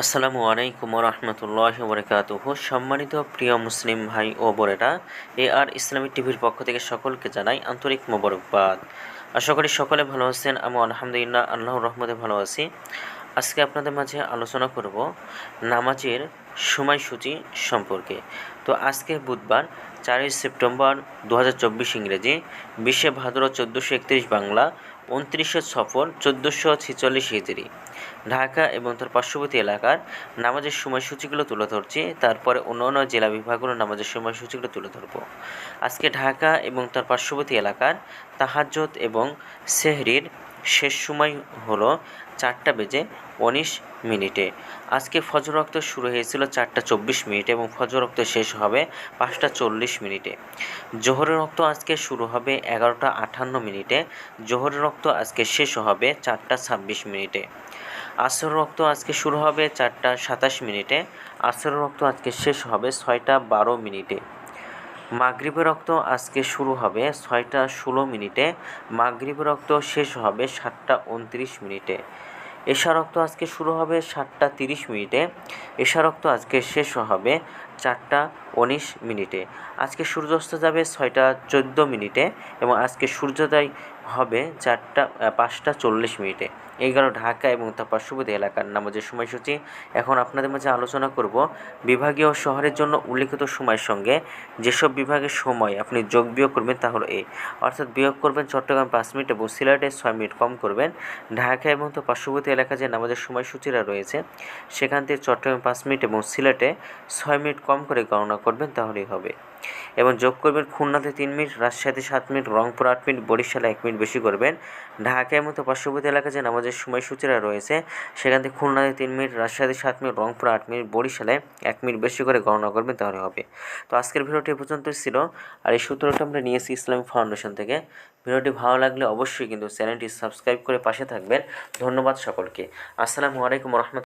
আসসালামু আলাইকুম রহমতুল্লাহ বরকাতুহ সম্মানিত প্রিয় মুসলিম ভাই ও বোরেরা এ আর ইসলামিক টিভির পক্ষ থেকে সকলকে জানাই আন্তরিক মোবারকবাদ। আশা করি সকলে ভালো আছেন আমি আলহামদুলিল্লাহ আল্লাহ রহমতে ভালো আছি। আজকে আপনাদের মাঝে আলোচনা করব নামাজের সময়সূচি সম্পর্কে। তো আজকে বুধবার, চারই সেপ্টেম্বর দু হাজার চব্বিশ ইংরেজি বিশে ভাদ্র চোদ্দোশো একত্রিশ বাংলা, উনত্রিশে সফর চোদ্দোশো ছেচল্লিশ হিজড়ি ঢাকা এবং তার পার্শ্ববর্তী এলাকার নামাজের সময়সূচিগুলো তুলে ধরছি, তারপরে অন্য অন্য জেলা বিভাগগুলোর নামাজের সময়সূচিগুলো তুলে ধরবো। আজকে ঢাকা এবং তার পার্শ্ববর্তী এলাকার তাহাজ্জত এবং সেহরির শেষ সময় হলো চারটা বেজে উনিশ মিনিটে। আজকে ফজর রক্ত শুরু হয়েছিল চারটা চব্বিশ মিনিটে এবং ফজর রক্ত শেষ হবে পাঁচটা চল্লিশ মিনিটে। জোহরের রক্ত আজকে শুরু হবে এগারোটা আটান্ন মিনিটে। জোহরের রক্ত আজকে শেষ হবে চারটা ছাব্বিশ মিনিটে। আসর রক্ত আজকে শুরু হবে চারটা সাতাশ মিনিটে। আসর রক্ত আজকে শেষ হবে ছয়টা বারো মিনিটে। মাগরিবের রক্ত আজকে শুরু হবে ছয়টা ষোলো মিনিটে, মাগরীবের রক্ত শেষ হবে সাতটা উনত্রিশ মিনিটে। এশা রক্ত আজকে শুরু হবে সাতটা তিরিশ মিনিটে এশা রক্ত আজকে শেষ হবে চারটা উনিশ মিনিটে। আজকে সূর্যাস্ত যাবে ছয়টা চোদ্দ মিনিটে এবং আজকে সূর্যোদয় হবে চারটা পাঁচটা চল্লিশ মিনিটে। এই গেল ঢাকা এবং তার পার্শ্ববর্তী এলাকার নামাজের সময়সূচি। এখন আপনাদের মাঝে আলোচনা করব বিভাগীয় শহরের জন্য উল্লিখিত সময়ের সঙ্গে। যেসব বিভাগের সময় আপনি যোগ বিয়োগ করবেন তা হলো এই অর্থাৎ বিয়োগ করবেন চট্টগ্রাম পাঁচ মিনিট এবং সিলেটে ছয় মিনিট কম করবেন। ঢাকা এবং তার পার্শ্ববর্তী এলাকা যে নামাজের সময়সূচিরা রয়েছে, সেখান থেকে চট্টগ্রাম পাঁচ মিনিট এবং সিলেটে ছয় মিনিট কম করে গণনা করবেন, তাহলেই হবে। এবং যোগ করবেন খুলনাতে তিন মিনিট, রাজশাহীতে সাত মিনিট, রংপুর আট মিনিট, বরিশালে এক মিনিট বেশি করবেন। ঢাকার মতো পার্শ্ববর্তী এলাকায় যে নামাজের সময়সূচিরা রয়েছে, সেখান থেকে খুলনাতে তিন মিনিট, রাজশাহীতে সাত মিনিট, রংপুর আট মিনিট, বরিশালে এক মিনিট বেশি করে গণনা করবেন, তাহলে হবে। তো আজকের ভিডিওটি এ পর্যন্তই ছিল। আর এই সূত্রটা আমরা নিয়েছি ইসলামিক ফাউন্ডেশন থেকে। ভিডিওটি ভালো লাগলে অবশ্যই কিন্তু চ্যানেলটি সাবস্ক্রাইব করে পাশে থাকবেন। ধন্যবাদ সকলকে। আসসালামু আলাইকুম রহমত